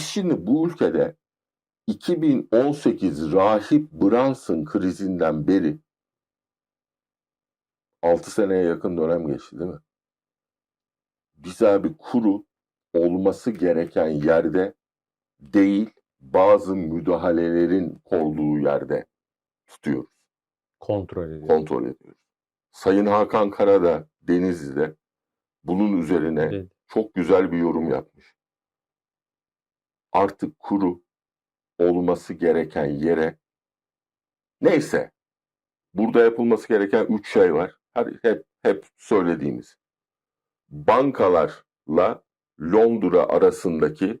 Biz şimdi bu ülkede 2018 Rahip Brunson krizinden beri 6 seneye yakın dönem geçti değil mi? Biz abi kuru olması gereken yerde değil bazı müdahalelerin olduğu yerde tutuyoruz, Kontrol ediyor. kontrol ediyoruz. Sayın Hakan Karada Denizli'de bunun üzerine Dedi. çok güzel bir yorum yapmış. Artık kuru olması gereken yere neyse burada yapılması gereken üç şey var. Hep hep söylediğimiz. Bankalarla Londra arasındaki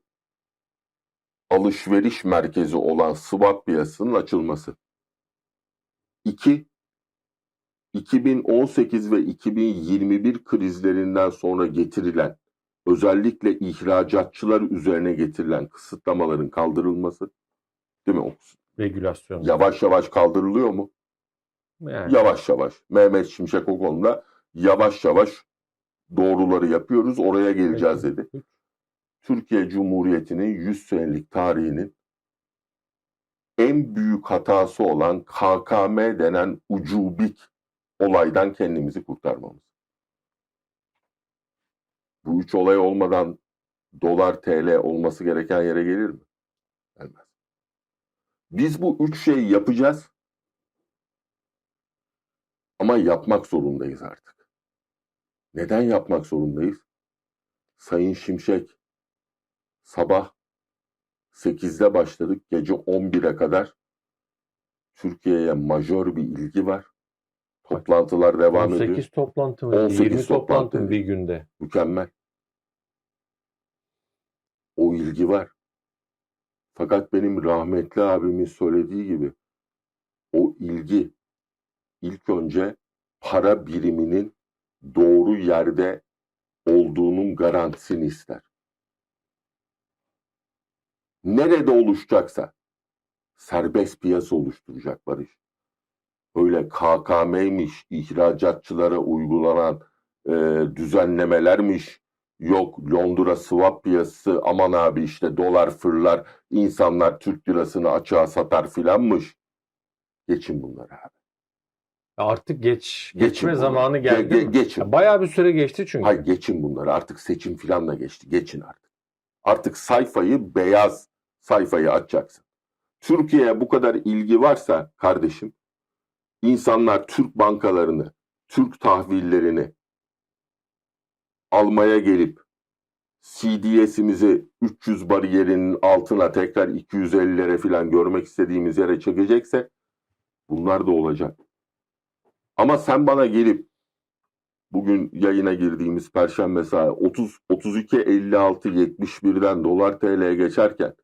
alışveriş merkezi olan swap piyasasının açılması. İki, 2018 ve 2021 krizlerinden sonra getirilen özellikle ihracatçılar üzerine getirilen kısıtlamaların kaldırılması değil mi? O Regülasyon. Yavaş yavaş kaldırılıyor mu? Yani Yavaş yavaş. Mehmet Şimşek o konuda yavaş yavaş doğruları yapıyoruz. Oraya geleceğiz dedi. Türkiye Cumhuriyeti'nin 100 senelik tarihinin en büyük hatası olan KKM denen ucubik olaydan kendimizi kurtarmamız. Bu üç olay olmadan dolar TL olması gereken yere gelir mi? Gelmez. Biz bu üç şeyi yapacağız. Ama yapmak zorundayız artık. Neden yapmak zorundayız? Sayın Şimşek sabah 8'de başladık. Gece 11'e kadar Türkiye'ye majör bir ilgi var. Toplantılar devam ediyor. 18 toplantı mı? 18 20 toplantı toplantı. bir günde? Mükemmel. O ilgi var. Fakat benim rahmetli abimin söylediği gibi o ilgi ilk önce para biriminin doğru yerde olduğunun garantisini ister. Nerede oluşacaksa serbest piyasa oluşturacak Barış. Öyle KKM'ymiş, ihracatçılara uygulanan e, düzenlemelermiş, yok Londra swap piyasası aman abi işte dolar fırlar, insanlar Türk lirasını açığa satar filanmış. Geçin bunları abi. Artık geç Geçin geçme bunları. zamanı Ge- geldi. ge- mi? geçin. Ya Bayağı bir süre geçti çünkü. Hayır geçin bunları artık seçim filan da geçti. Geçin artık. Artık sayfayı beyaz sayfayı açacaksın. Türkiye'ye bu kadar ilgi varsa kardeşim insanlar Türk bankalarını, Türk tahvillerini almaya gelip CDS'imizi 300 bariyerinin altına tekrar 250'lere falan görmek istediğimiz yere çekecekse bunlar da olacak. Ama sen bana gelip bugün yayına girdiğimiz perşembe saat 30 32 56 71'den dolar TL'ye geçerken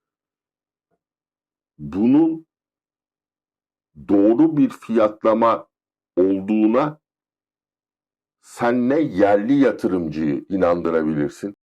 bunun doğru bir fiyatlama olduğuna sen ne yerli yatırımcıyı inandırabilirsin